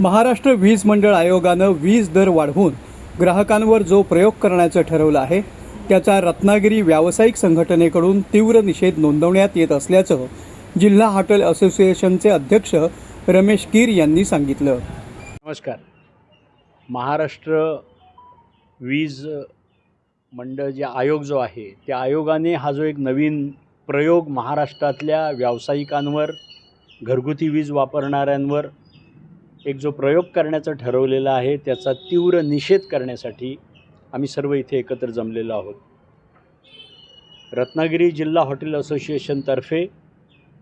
महाराष्ट्र वीज मंडळ आयोगानं वीज दर वाढवून ग्राहकांवर जो प्रयोग करण्याचं ठरवलं आहे त्याचा रत्नागिरी व्यावसायिक संघटनेकडून तीव्र निषेध नोंदवण्यात येत असल्याचं जिल्हा हॉटेल असोसिएशनचे अध्यक्ष रमेश कीर यांनी सांगितलं. नमस्कार. महाराष्ट्र वीज मंडळ जे आयोग जो आहे त्या आयोगाने हा जो एक नवीन प्रयोग महाराष्ट्रातल्या व्यावसायिकांवर घरगुती वीज वापरणाऱ्यांवर एक जो प्रयोग करण्याचं ठरवलेला आहे त्याचा तीव्र निषेध करण्यासाठी आम्ही सर्व इथे एकत्र जमलेलो आहोत. रत्नागिरी जिल्हा हॉटेल असोसिएशनतर्फे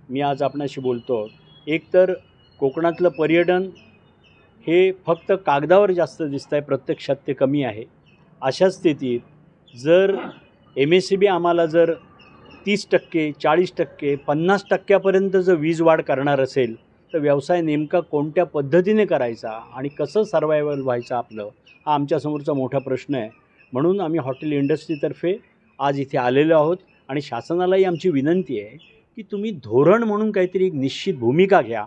मी आज आपणाशी बोलतो एकतर कोकणातलं पर्यटन हे फक्त कागदावर जास्त दिसतं आहे प्रत्यक्षात ते कमी आहे. अशा स्थितीत जर एम एस सी बी आम्हाला जर तीस टक्के चाळीस टक्के पन्नास टक्क्यापर्यंत जर वीज वाढ करणार असेल तर व्यवसाय नेमका कोणत्या पद्धतीने करायचा आणि कसं सर्वायवल व्हायचं आपलं हा आमच्यासमोरचा मोठा प्रश्न आहे. म्हणून आम्ही हॉटेल इंडस्ट्रीतर्फे आज इथे आलेलो आहोत आणि शासनालाही आमची विनंती आहे की तुम्ही धोरण म्हणून काहीतरी एक निश्चित भूमिका घ्या.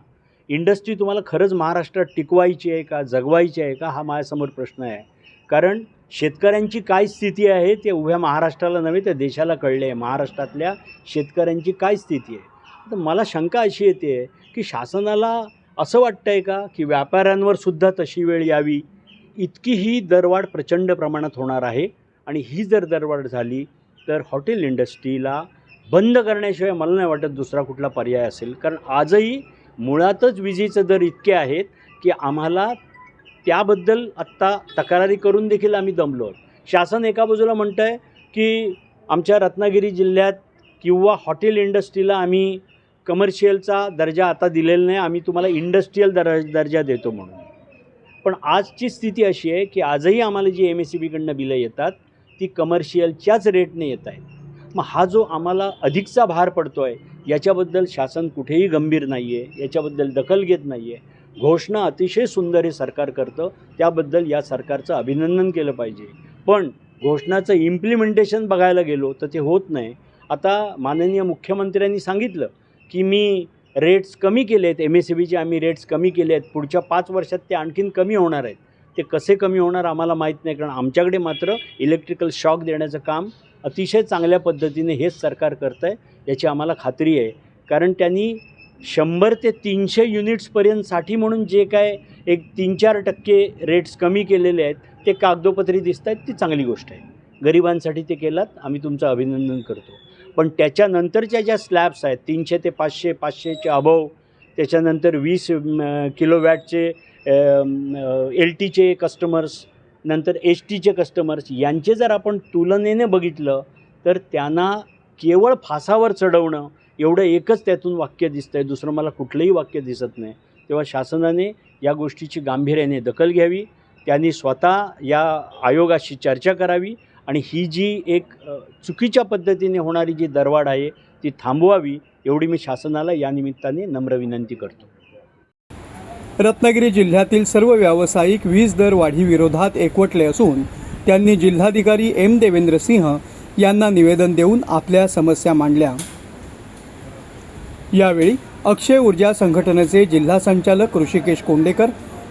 इंडस्ट्री तुम्हाला खरंच महाराष्ट्रात टिकवायची आहे का जगवायची आहे का हा माझ्यासमोर प्रश्न आहे. कारण शेतकऱ्यांची काय स्थिती आहे ते उभ्या महाराष्ट्राला नव्हे तर देशाला कळले आहे महाराष्ट्रातल्या शेतकऱ्यांची काय स्थिती आहे? तर मला शंका अशी येते की शासनाला असं वाटतं आहे का की व्यापाऱ्यांवर सुद्धा तशी वेळ यावी? इतकी ही दरवाढ प्रचंड प्रमाणात होणार आहे आणि ही जर दरवाढ झाली तर हॉटेल इंडस्ट्रीला बंद करण्याशिवाय मला नाही वाटत दुसरा कुठला पर्याय असेल. कारण आजही मुळातच विजेचे दर इतके आहेत की आम्हाला त्याबद्दल आत्ता तक्रारी करून देखील आम्ही दमलो आहोत. शासन एका बाजूला म्हणतं आहे की आमच्या रत्नागिरी जिल्ह्यात किंवा हॉटेल इंडस्ट्रीला आम्ही कमर्शियलचा दर्जा आता दिलेला नाही आम्ही तुम्हाला इंडस्ट्रीयल दर दर्जा देतो म्हणून. पण आजची स्थिती अशी आहे की आजही आम्हाला जी एम एस सी बीकडनं बिलं येतात ती कमर्शियलच्याच रेटने येत आहेत. मग हा जो आम्हाला अधिकचा भार पडतो आहे याच्याबद्दल शासन कुठेही गंभीर नाही आहे याच्याबद्दल दखल घेत नाही आहे घोषणा अतिशय सुंदर हे सरकार करतं त्याबद्दल या सरकारचं अभिनंदन केलं पाहिजे. पण घोषणाचं इम्प्लिमेंटेशन बघायला गेलो तर ते होत नाही. आता माननीय मुख्यमंत्र्यांनी सांगितलं की मी रेट्स कमी केले आहेत एम एस सी बीचे आम्ही रेट्स कमी केले आहेत पुढच्या पाच वर्षात ते आणखीन कमी होणार आहेत. ते कसे कमी होणार आम्हाला माहीत नाही कारण आमच्याकडे मात्र इलेक्ट्रिकल शॉक देण्याचं काम अतिशय चांगल्या पद्धतीने हेच सरकार करतं आहे याची आम्हाला खात्री आहे. कारण त्यांनी शंभर ते तीनशे युनिट्सपर्यंतसाठी म्हणून जे काय एक तीन चार टक्के रेट्स कमी केलेले आहेत ते कागदोपत्री दिसत आहेत ती चांगली गोष्ट आहे. गरिबांसाठी ते केलात आम्ही तुमचं अभिनंदन करतो. पण त्याच्यानंतरच्या ज्या स्लॅब्स आहेत तीनशे ते पाचशे पाचशेचे अभव त्याच्यानंतर वीस किलो वॅटचे एल टीचे कस्टमर्स नंतर एच टीचे कस्टमर्स यांचे जर आपण तुलनेने बघितलं तर त्यांना केवळ फासावर चढवणं एवढं एकच त्यातून वाक्य दिसतं आहे दुसरं मला कुठलंही वाक्य दिसत नाही. तेव्हा शासनाने या गोष्टीची गांभीर्याने दखल घ्यावी त्यांनी स्वतः या आयोगाशी चर्चा करावी आणि ही जी एक चुकीच्या पद्धतीने होणारी जी दरवाढ आहे ती थांबवावी एवढी मी शासनाला या निमित्ताने नम्र विनंती करतो. रत्नागिरी जिल्ह्यातील सर्व व्यावसायिक वीज दर वाढीविरोधात एकवटले असून त्यांनी जिल्हाधिकारी एम. देवेंद्र सिंह यांना निवेदन देऊन आपल्या समस्या मांडल्या. यावेळी अक्षय ऊर्जा संघटनेचे जिल्हा संचालक ऋषिकेश कोंडेकर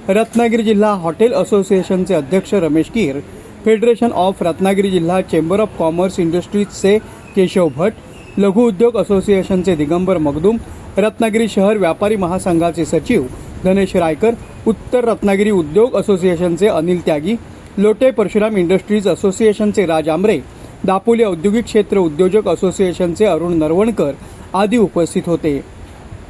रत्नागिरी जिल्हा हॉटेल असोसिएशनचे अध्यक्ष रमेश कीर फेडरेशन ऑफ रत्नागिरी जिल्हा चेंबर ऑफ कॉमर्स इंडस्ट्रीजचे केशव भट लघु उद्योग असोसिएशनचे दिगंबर मगदूम रत्नागिरी शहर व्यापारी महासंघाचे सचिव धनेश रायकर उत्तर रत्नागिरी उद्योग असोसिएशनचे अनिल त्यागी लोटे परशुराम इंडस्ट्रीज असोसिएशनचे राज आमरे दापोली औद्योगिक क्षेत्र उद्योजक असोसिएशनचे अरुण नरवणकर आदी उपस्थित होते.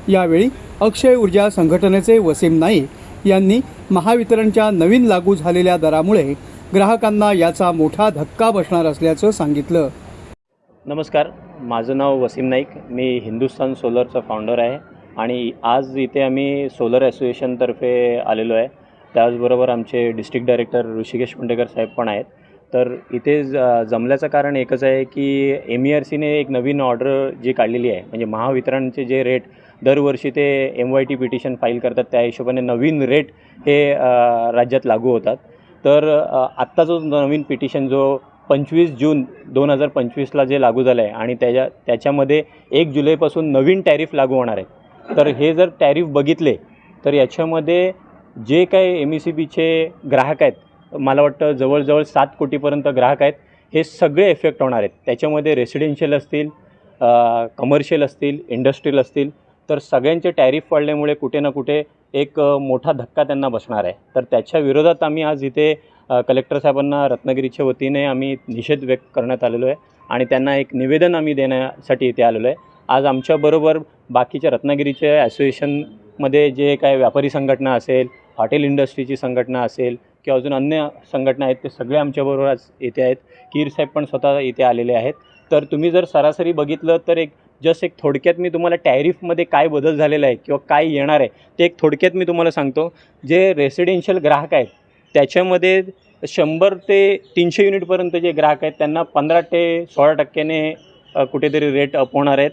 यावेळी अक्षय ऊर्जा संघटनेचे वसीम नाईक यांनी महावितरणच्या नवीन लागू झालेल्या दरामुळे ग्राहकांना याचा मोठा धक्का बसणार असल्याचं सांगितलं. नमस्कार माझं नाव वसीम नाईक. मी हिंदुस्तान सोलरचा फाउंडर आहे आणि आज इथे आम्ही सोलर असोसिएशनतर्फे आलेलो आहे. त्याचबरोबर आमचे डिस्ट्रिक्ट डायरेक्टर ऋषिकेश कुंडेकर साहेब पण आहेत. तर इथे ज जमल्याचं कारण एकच आहे की एम ई आर सीने एक नवीन ऑर्डर जी काढलेली आहे म्हणजे महावितरणचे जे रेट दरवर्षी ते M Y T petition file करतात त्या हिशोबाने नवीन रेट हे राज्यात लागू होतात. तर आत्ता जो नवीन पिटिशन जो पंचवीस जून दोन हजार पंचवीसला जे लागू झालं आहे आणि त्याच्या त्याच्यामध्ये एक जुलैपासून नवीन टॅरिफ लागू होणार आहे तर हे जर टॅरिफ बघितले तर याच्यामध्ये जे काही एम ई सी बीचे ग्राहक आहेत मला वाटतं जवळजवळ सात कोटीपर्यंत ग्राहक आहेत हे सगळे इफेक्ट होणार आहेत. त्याच्यामध्ये रेसिडेन्शियल असतील कमर्शियल असतील इंडस्ट्रीयल असतील तर सगळ्यांचे टॅरिफ वाढल्यामुळे कुठे ना कुठे एक मोठा धक्का त्यांना बसणार आहे. तर त्याच्या विरोधात आम्ही आज इथे कलेक्टर साहेबांना रत्नागिरीच्या वतीने आम्ही निषेध व्यक्त करण्यात आलेलो आहे आणि त्यांना एक निवेदन आम्ही देण्यासाठी इथे आलेलो आहे. आज आमच्याबरोबर बाकीच्या रत्नागिरीच्या ॲसोसिएशनमध्ये जे काय व्यापारी संघटना असेल हॉटेल इंडस्ट्रीची संघटना असेल किंवा अजून अन्य संघटना आहेत ते सगळे आमच्याबरोबर आज इथे आहेत. कीर साहेब पण स्वतः इथे आलेले आहेत. तर तुम्ही जर सरासरी बघितलं तर एक जस्ट एक थोडक्यात मी तुम्हाला टॅरिफमध्ये काय बदल झालेला आहे किंवा काय येणार आहे ते एक थोडक्यात मी तुम्हाला सांगतो. जे रेसिडेन्शियल ग्राहक आहेत त्याच्यामध्ये शंभर ते तीनशे युनिटपर्यंत जे ग्राहक आहेत त्यांना पंधरा ते सोळा टक्क्याने कुठेतरी रेट अप होणार आहेत.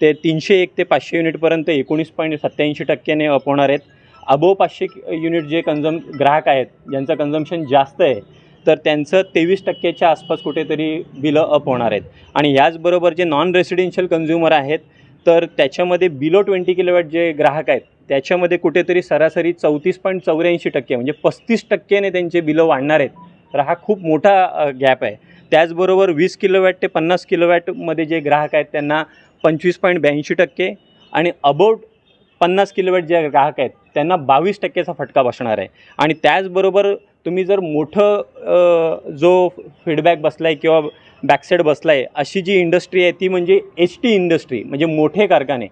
ते तीनशे एक ते पाचशे युनिटपर्यंत एकोणीस पॉईंट सत्त्याऐंशी टक्क्याने अप होणार आहेत. अबो पाचशे युनिट जे कन्झम ग्राहक आहेत ज्यांचं कन्झम्शन जास्त आहे तर त्यांचं तेवीस टक्क्याच्या आसपास कुठेतरी बिलं अप होणार आहेत. आणि याचबरोबर जे नॉन रेसिडेन्शियल कन्झ्युमर आहेत तर त्याच्यामध्ये बिलो ट्वेंटी किलोवॅट जे ग्राहक आहेत त्याच्यामध्ये कुठेतरी सरासरी चौतीस पॉईंट चौऱ्याऐंशी टक्के म्हणजे पस्तीस टक्क्याने त्यांचे बिलं वाढणार आहेत. तर हा खूप मोठा गॅप आहे. त्याचबरोबर वीस किलोवॅट ते पन्नास किलोवॅटमध्ये जे ग्राहक आहेत त्यांना पंचवीस पॉईंट ब्याऐंशी टक्के आणि अबाउट पन्नास किलोवॅट जे ग्राहक आहेत त्यांना बावीस टक्क्याचा फटका बसणार आहे. आणि त्याचबरोबर तुम्ही जर मोठं जो फीडबॅक बसला आहे किंवा बॅकसाईड बसला आहे अशी जी इंडस्ट्री आहे ती म्हणजे एच टी इंडस्ट्री म्हणजे मोठे कारखाने.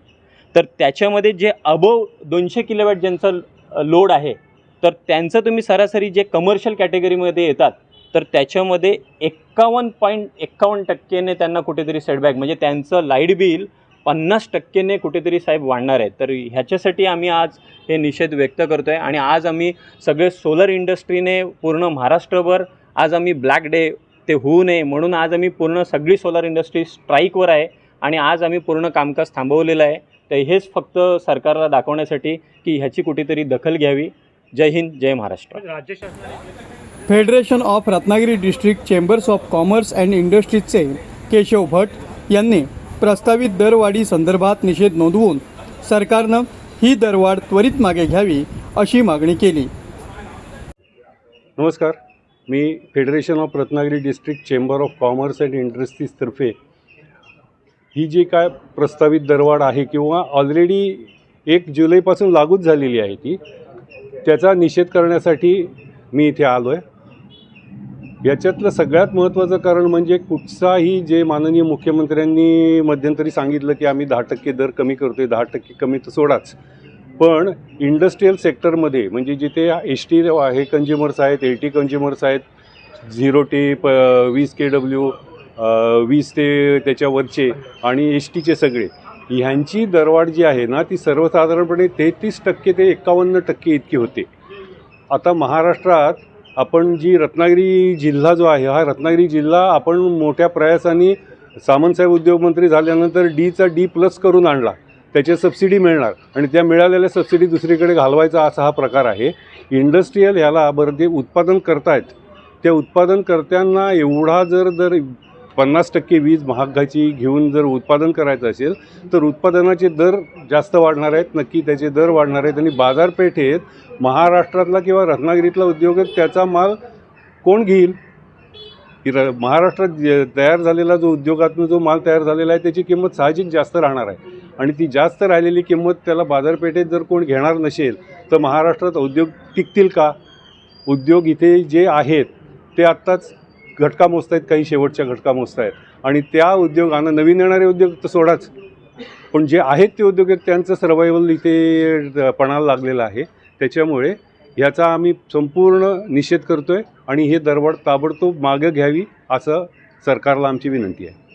तर त्याच्यामध्ये जे अबोव दोनशे किलोवॅट ज्यांचं लोड आहे तर त्यांचं तुम्ही सरासरी जे कमर्शियल कॅटेगरीमध्ये येतात तर त्याच्यामध्ये एक्कावन्न पॉईंट एक्कावन्न टक्केने त्यांना कुठेतरी सेटबॅक म्हणजे त्यांचं लाइट बिल पन्नास टक्केने कुठेतरी साहेब वाढणार आहे. तर ह्याच्यासाठी आम्ही आज हे निषेध व्यक्त करतो आहे आणि आज आम्ही सगळे सोलर इंडस्ट्रीने पूर्ण महाराष्ट्रभर आज आम्ही ब्लॅक डे ते होऊ नये म्हणून आज आम्ही पूर्ण सगळी सोलर इंडस्ट्री स्ट्राईकवर आहे आणि आज आम्ही पूर्ण कामकाज थांबवलेलं आहे. तर हेच फक्त सरकारला दाखवण्यासाठी की ह्याची कुठेतरी दखल घ्यावी. जय हिंद जय Maharashtra. Federation of Ratnagiri district chambers of commerce and इंडस्ट्रीजचे Keshav Bhat यांनी प्रस्तावित दरवाढी संदर्भात निषेध नोंदवून सरकारनं ही दरवाढ त्वरित मागे घ्यावी अशी मागणी केली. नमस्कार. मी federation of Ratnagiri district chamber of commerce and इंडस्ट्रीजतर्फे ही जी काय प्रस्तावित दरवाढ आहे किंवा ऑलरेडी एक जुलैपासून लागूच झालेली आहे ती त्याचा निषेध करण्यासाठी मी इथे आलो आहे याच्यातलं सगळ्यात महत्त्वाचं कारण म्हणजे कुठचाही जे माननीय मुख्यमंत्र्यांनी मध्यंतरी सांगितलं की आम्ही दहा टक्के दर कमी करतो आहे दहा टक्के कमी तर सोडाच. पण इंडस्ट्रीयल सेक्टरमध्ये म्हणजे जिथे एस टी आहे कन्झ्युमर्स आहेत एल टी कंज्युमर्स आहेत झिरो टी प वीस के डब्ल्यू वीस ते त्याच्यावरचे आणि एस टीचे सगळे ह्यांची दरवाढ जी आहे ना ती सर्वसाधारणपणे तेहतीस टक्के ते एकावन्न टक्के इतकी होते. आता महाराष्ट्रात आपण जी रत्नागिरी जिल्हा जो आहे हा रत्नागिरी जिल्हा आपण मोठ्या प्रयासाने सामंतसाहेब उद्योगमंत्री झाल्यानंतर डीचा डी प्लस करून आणला. त्याची सबसिडी मिळणार आणि त्या मिळालेल्या सबसिडी दुसरीकडे घालवायचा असा हा प्रकार आहे. इंडस्ट्रीयल ह्याला बरं ते उत्पादन करतायत. त्या उत्पादनकर्त्यांना एवढा जर जर पन्नास टक्के वीज महागाची घेऊन जर उत्पादन करायचं असेल तर उत्पादनाचे दर जास्त वाढणार आहेत नक्की त्याचे दर वाढणार आहेत. आणि बाजारपेठेत महाराष्ट्रातला किंवा रत्नागिरीतला उद्योग त्याचा माल कोण घेईल? की र महाराष्ट्रात तयार झालेला जो उद्योगातून जो माल तयार झालेला आहे त्याची किंमत साहजिक जास्त राहणार आहे. आणि ती जास्त राहिलेली किंमत त्याला बाजारपेठेत जर कोण घेणार नसेल तर महाराष्ट्रात उद्योग टिकतील का? उद्योग इथे जे आहेत ते आत्ताच घटका मोजत आहेत काही शेवटच्या घटका मोजत आहेत. आणि त्या उद्योगांना नवीन येणारे उद्योग तर सोडाच. पण जे आहेत ते उद्योग आहेत त्यांचं सर्वायवल इथे पणाला लागलेलं आहे. त्याच्यामुळे ह्याचा आम्ही संपूर्ण निषेध करतो आहे आणि हे दरवाढ ताबडतोब मागं घ्यावी असं सरकारला आमची विनंती आहे.